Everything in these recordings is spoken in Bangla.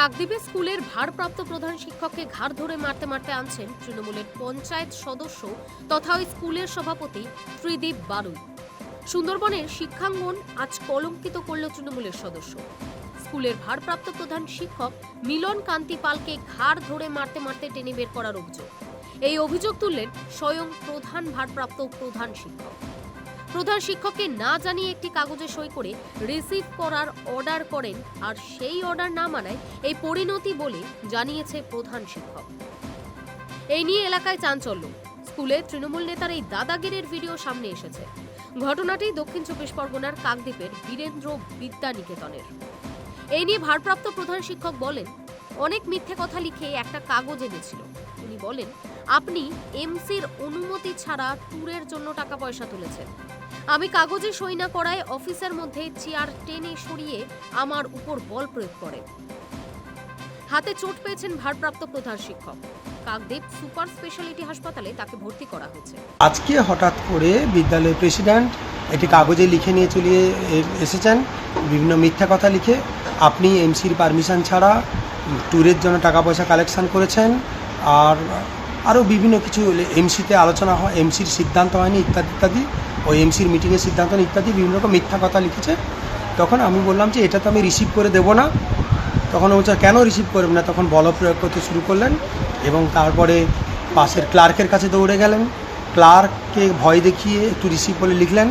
কাকদ্বীপে স্কুলের ভারপ্রাপ্ত প্রধান শিক্ষককে ঘাড় ধরে মারতে মারতে আনছেন তৃণমূলের পঞ্চায়েত সদস্য তথা ওই স্কুলের সভাপতি ত্রিদীপ বারুই। সুন্দরবনের শিক্ষাঙ্গন আজ কলঙ্কিত করল তৃণমূলের সদস্য। স্কুলের ভারপ্রাপ্ত প্রধান শিক্ষক মিলন কান্তি পালকে ঘাড় ধরে মারতে মারতে টেনে বের করার অভিযোগ। এই অভিযোগ তুললেন স্বয়ং প্রধান ভারপ্রাপ্ত প্রধান শিক্ষক। প্রধান শিক্ষককে না জানিয়ে একটি কাগজে সই করে রিসিভ করার অর্ডার করেন আর সেই অর্ডার না মানায় এই পরিণতি বলে জানিয়েছে প্রধান শিক্ষক। এই নিয়ে এলাকায় চাঞ্চল্য। স্কুলে তৃণমূল নেতার এই দাদাগিরির ভিডিও সামনে এসেছে। ঘটনাটি দক্ষিণ চব্বিশ পরগনার কাকদ্বীপের বীরেন্দ্র বিদ্যা নিকেতনের এই নিয়ে ভারপ্রাপ্ত প্রধান শিক্ষক বলেন, অনেক মিথ্যে কথা লিখে একটা কাগজ এনেছিল। উনি বলেন, আপনি এমসির অনুমতি ছাড়া ট্যুরের জন্য টাকা পয়সা তুলেছেন। আমি কাগজে সই না করায় অফিসের মধ্যে চেয়ার টেনে সরিয়ে আমার উপর বল প্রয়োগ করে। হাতে চোট পেয়েছেন ভারপ্রাপ্ত প্রধান শিক্ষক। কাকদ্বীপ সুপার স্পেশালিটি হাসপাতালে তাকে ভর্তি করা হয়েছে। আজকে হঠাৎ করে বিদ্যালয়ের প্রেসিডেন্ট একটি কাগজে লিখে নিয়ে চলে এ- এসেছেন, বিভিন্ন মিথ্যা কথা লিখে। আপনি এমসির পারমিশন ছাড়া ট্যুরের জন্য টাকা পয়সা কালেকশন করেছেন, আর আরও বিভিন্ন কিছু এমসিতে আলোচনা হয় এমসির সিদ্ধান্ত হয়নি, ইত্যাদি ইত্যাদি। ওই এমসির মিটিংয়ের সিদ্ধান্ত ইত্যাদি, বিভিন্ন রকম মিথ্যা কথা লিখেছে। তখন আমি বললাম যে, এটা তো আমি রিসিভ করে দেবো না। তখন বলছে, কেন রিসিভ করবেন না? তখন বল প্রয়োগ করতে শুরু করলেন এবং তারপরে পাশের ক্লার্কের কাছে দৌড়ে গেলেন। ক্লার্ককে ভয় দেখিয়ে একটু রিসিভ করে লিখলেন।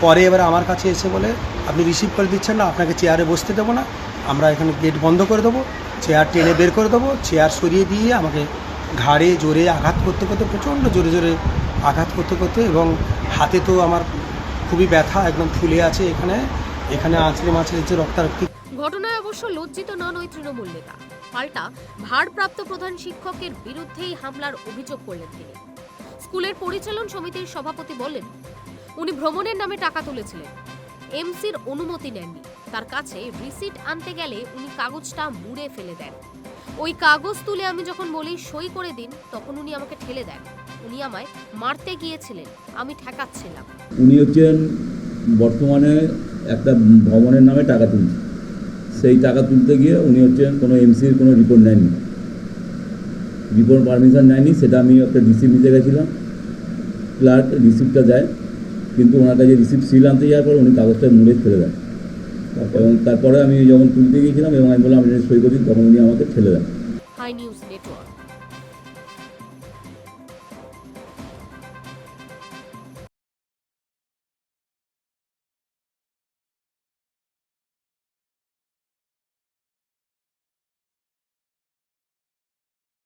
পরে এবার আমার কাছে এসে বলে, আপনি রিসিভ করে দিচ্ছেন না, আপনাকে চেয়ারে বসতে দেবো না। আমরা এখানে গেট বন্ধ করে দেবো। চেয়ার টেনে বের করে দেবো। চেয়ার সরিয়ে দিয়ে আমাকে ঘাড়ে জোরে আঘাত করতে করতে, প্রচণ্ড জোরে জোরে আঘাত করতে করতে এবং হাতে তো আমার খুবই ব্যথা, একদম ফুলে আছে এখানে। এখানে আঁচড়ে মাছড়ে যে রক্তারক্তি। ঘটনায় অবশ্য লজ্জিত নন ওই তৃণমূল নেতা। পাল্টা ভারপ্রাপ্ত প্রধান শিক্ষকের বিরুদ্ধেই হামলার অভিযোগ করলেন তিনি। স্কুলের পরিচালন সমিতির সভাপতি বলেন, উনি ভ্রমণের নামে টাকা তুলেছিলেন। এমসির অনুমতি নেননি। তার কাছে রিসিট আনতে গেলে উনি কাগজটা মুড়ে ফেলে দেন। ওই কাগজ তুলে আমি যখন বলি, সই করে দিন, তখন উনি আমাকে ঠেলে দেন। উনি আমায় মারতে গিয়েছিলেন, আমি ঠেকাচ্ছিলাম। উনি হচ্ছেন বর্তমানে একটা ভবনের নামে টাকা তুলছে সেই টাকা তুলতে গিয়ে উনি হচ্ছেন কোনো এমসির কোনো রিপোর্ট নেননি। রিপোর্ট পারমিশন নেয়নি সেটা আমি একটা রিসিপ্ট নিতে গেছিলাম। ক্লার্ক রিসিপ্টটা দেয়, কিন্তু ওনার কাছে রিসিপ্ট সিল আনতে যাওয়ার পর উনি কাগজটা মুড়ে ফেলে দেন। এবং তারপরে আমি যখন তুলতে গিয়েছিলাম এবং আমি বললাম, আপনি সই করি তখন উনি আমাকে ঠেলে দেন। High news network.